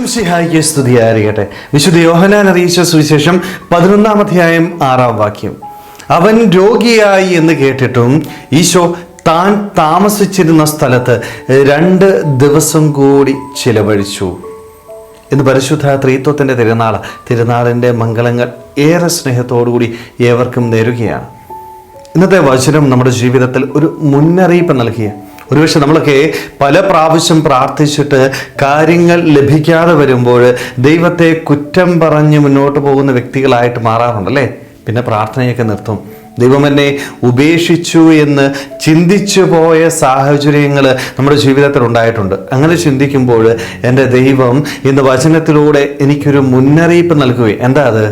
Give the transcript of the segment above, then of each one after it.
ശംസിഹായിക്ക് സ്തുതിയായിരിക്കട്ടെ വിശുദ്ധ യോഹനാൻ അറിയിച്ച സുവിശേഷം പതിനൊന്നാം അധ്യായം ആറാം വാക്യം. അവൻ രോഗിയായി എന്ന് കേട്ടിട്ടും ഈശോ താൻ താമസിച്ചിരുന്ന സ്ഥലത്ത് രണ്ട് ദിവസം കൂടി ചിലവഴിച്ചു. ഇന്ന് പരിശുദ്ധ ത്രീത്വത്തിന്റെ തിരുനാൾ തിരുനാളിന്റെ മംഗളങ്ങൾ ഏറെ സ്നേഹത്തോടുകൂടി ഏവർക്കും നേരുകയാണ്. ഇന്നത്തെ വചനം നമ്മുടെ ജീവിതത്തിൽ ഒരു മുന്നറിയിപ്പ് നൽകിയ ഒരുപക്ഷെ നമ്മളൊക്കെ പല പ്രാവശ്യം പ്രാർത്ഥിച്ചിട്ട് കാര്യങ്ങൾ ലഭിക്കാതെ വരുമ്പോൾ ദൈവത്തെ കുറ്റം പറഞ്ഞ് മുന്നോട്ട് പോകുന്ന വ്യക്തികളായിട്ട് മാറാറുണ്ടല്ലേ? പിന്നെ പ്രാർത്ഥനയൊക്കെ നിർത്തും. ദൈവം എന്നെ ഉപേക്ഷിച്ചു എന്ന് ചിന്തിച്ചു പോയ സാഹചര്യങ്ങൾ നമ്മുടെ ജീവിതത്തിൽ ഉണ്ടായിട്ടുണ്ട്. അങ്ങനെ ചിന്തിക്കുമ്പോൾ എന്റെ ദൈവം ഇന്ന് വചനത്തിലൂടെ എനിക്കൊരു മുന്നറിയിപ്പ് നൽകുകയും എന്താ അത്?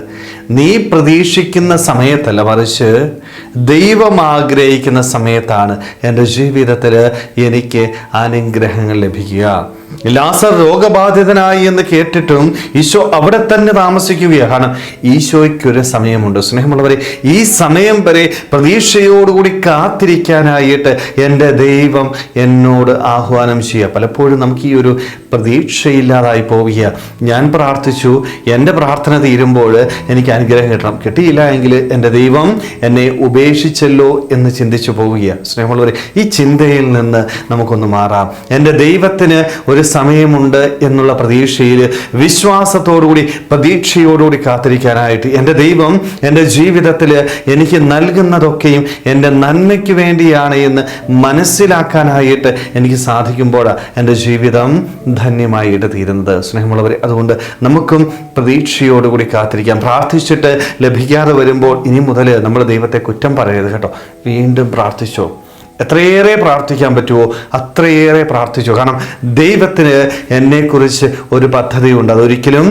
നീ പ്രതീക്ഷിക്കുന്ന സമയത്തല്ല മറിച്ച് ദൈവം ആഗ്രഹിക്കുന്ന സമയത്താണ് എന്റെ ജീവിതത്തിൽ എനിക്ക് അനുഗ്രഹങ്ങൾ ലഭിക്കുക. ലാസർ രോഗബാധിതനായി എന്ന് കേട്ടിട്ടും ഈശോ അവിടെ തന്നെ താമസിക്കുകയാണ്. ഈശോയ്ക്കൊരു സമയമുണ്ട്. സ്നേഹമുള്ളവരെ ഈ സമയം വരെ പ്രതീക്ഷയോടുകൂടി കാത്തിരിക്കാനായിട്ട് എന്റെ ദൈവം എന്നോട് ആഹ്വാനം ചെയ്യുക. പലപ്പോഴും നമുക്ക് ഈ ഒരു പ്രതീക്ഷയില്ലാതായി പോവുക ഞാൻ പ്രാർത്ഥിച്ചു എന്റെ പ്രാർത്ഥന തീരുമ്പോൾ എനിക്ക് അനുഗ്രഹം കിട്ടണം. കിട്ടിയില്ല എങ്കിൽ എന്റെ ദൈവം എന്നെ ഉപേക്ഷിച്ചല്ലോ എന്ന് ചിന്തിച്ചു പോവുക സ്നേഹമുള്ളവരെ ഈ ചിന്തയിൽ നിന്ന് നമുക്കൊന്ന് മാറാം. എന്റെ ദൈവത്തിന് ഒരു സമയമുണ്ട് എന്നുള്ള പ്രതീക്ഷയിൽ വിശ്വാസത്തോടുകൂടി പ്രതീക്ഷയോടുകൂടി കാത്തിരിക്കാനായിട്ട് എന്റെ ദൈവം എന്റെ ജീവിതത്തിൽ എനിക്ക് നൽകുന്നതൊക്കെയും എന്റെ നന്മയ്ക്ക് വേണ്ടിയാണ് എന്ന് മനസ്സിലാക്കാനായിട്ട് എനിക്ക് സാധിക്കുമ്പോഴാണ് എന്റെ ജീവിതം ധന്യമായിട്ട് തീരുന്നത് സ്നേഹമുള്ളവരെ അതുകൊണ്ട് നമുക്കും പ്രതീക്ഷയോടുകൂടി കാത്തിരിക്കാം. പ്രാർത്ഥിച്ചിട്ട് ലഭിക്കാതെ വരുമ്പോൾ ഇനി മുതൽ നമ്മൾ ദൈവത്തെ കുറ്റം പറയരുത് കേട്ടോ. വീണ്ടും പ്രാർത്ഥിച്ചോ. എത്രയേറെ പ്രാർത്ഥിക്കാൻ പറ്റുമോ അത്രയേറെ പ്രാർത്ഥിച്ചു. കാരണം ദൈവത്തിന് എന്നെക്കുറിച്ച് ഒരു പദ്ധതിയുണ്ട്. അതൊരിക്കലും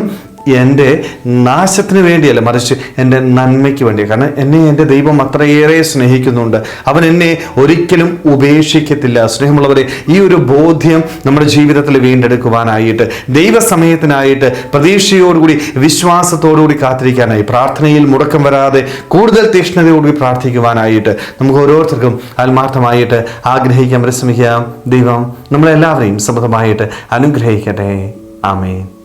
എന്റെ നാശത്തിന് വേണ്ടിയല്ല മറിച്ച് എന്റെ നന്മയ്ക്ക് വേണ്ടിയാണ്. കാരണം എന്നെ എന്റെ ദൈവം അത്രയേറെ സ്നേഹിക്കുന്നുണ്ട്. അവൻ എന്നെ ഒരിക്കലും ഉപേക്ഷിക്കത്തില്ല. സ്നേഹമുള്ളവരെ ഈ ഒരു ബോധ്യം നമ്മുടെ ജീവിതത്തിൽ വീണ്ടെടുക്കുവാനായിട്ട് ദൈവസമയത്തിനായിട്ട് പ്രതീക്ഷയോടുകൂടി വിശ്വാസത്തോടുകൂടി കാത്തിരിക്കാനായി പ്രാർത്ഥനയിൽ മുടക്കം വരാതെ കൂടുതൽ തീക്ഷ്ണതയോടുകൂടി പ്രാർത്ഥിക്കുവാനായിട്ട് നമുക്ക് ഓരോരുത്തർക്കും ആത്മാർത്ഥമായിട്ട് ആഗ്രഹിക്കാം പരിശ്രമിക്കാം ദൈവം നമ്മളെല്ലാവരെയും സമൃദ്ധമായിട്ട് അനുഗ്രഹിക്കട്ടെ. ആമേൻ.